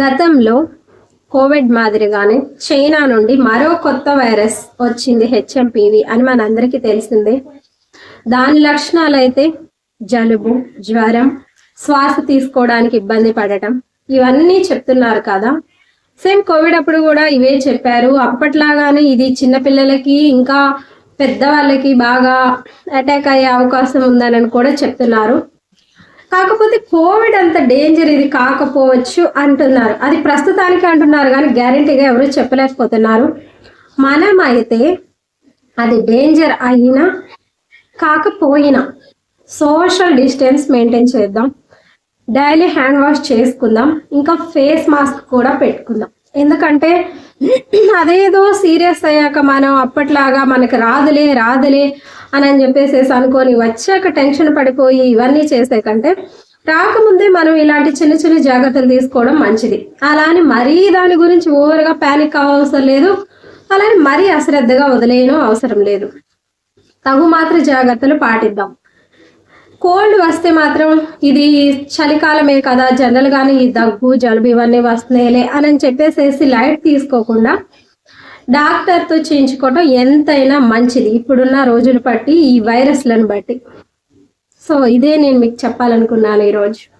గతంలో కోవిడ్ మాదిరిగానే చైనా నుండి మరో కొత్త వైరస్ వచ్చింది హెచ్ఎంపివి అని మనందరికీ తెలిసిందే. దాని లక్షణాలు అయితే జలుబు జ్వరం శ్వాస తీసుకోవడానికి ఇబ్బంది పడటం ఇవన్నీ చెప్తున్నారు కదా. సేమ్ కోవిడ్ అప్పుడు కూడా ఇవే చెప్పారు. అప్పట్లాగానే ఇది చిన్నపిల్లలకి ఇంకా పెద్దవాళ్ళకి బాగా అటాక్ అయ్యే అవకాశం ఉందని కూడా చెప్తున్నారు. కాకపోతే కోవిడ్ అంత డేంజర్ ఇది కాకపోవచ్చు అంటున్నారు. అది ప్రస్తుతానికి అంటున్నారు కానీ గ్యారంటీగా ఎవరు చెప్పలేకపోతున్నారు. మనం అయితే అది డేంజర్ అయినా కాకపోయినా సోషల్ డిస్టెన్స్ మెయింటైన్ చేద్దాం. డైలీ హ్యాండ్ వాష్ చేసుకుందాం. ఇంకా ఫేస్ మాస్క్ కూడా పెట్టుకుందాం. ఎందుకంటే అదేదో సీరియస్ అయ్యాక మనం అప్పట్లాగా మనకి రాదులే రాదులే అని అని చెప్పేసేసి అనుకొని వచ్చాక టెన్షన్ పడిపోయి ఇవన్నీ చేసే కంటే రాకముందే మనం ఇలాంటి చిన్న చిన్న జాగ్రత్తలు తీసుకోవడం మంచిది. అలా అని మరీ దాని గురించి ఓవర్గా ప్యానిక్ అవసరం లేదు. అలానే మరీ అశ్రద్ధగా వదిలేయడం అవసరం లేదు. తగు మాత్ర జాగ్రత్తలు పాటిద్దాం. కోల్డ్ వస్తే మాత్రం ఇది చలికాలమే కదా జనరల్గానే ఈ దగ్గు జలుబు ఇవన్నీ వస్తున్నాయిలే అని చెప్పేసేసి లైట్ తీసుకోకుండా డాక్టర్తో చేయించుకోవటం ఎంతైనా మంచిది. ఇప్పుడున్న రోజులు బట్టి ఈ వైరస్లను బట్టి. సో ఇదే నేను మీకు చెప్పాలనుకున్నాను ఈరోజు.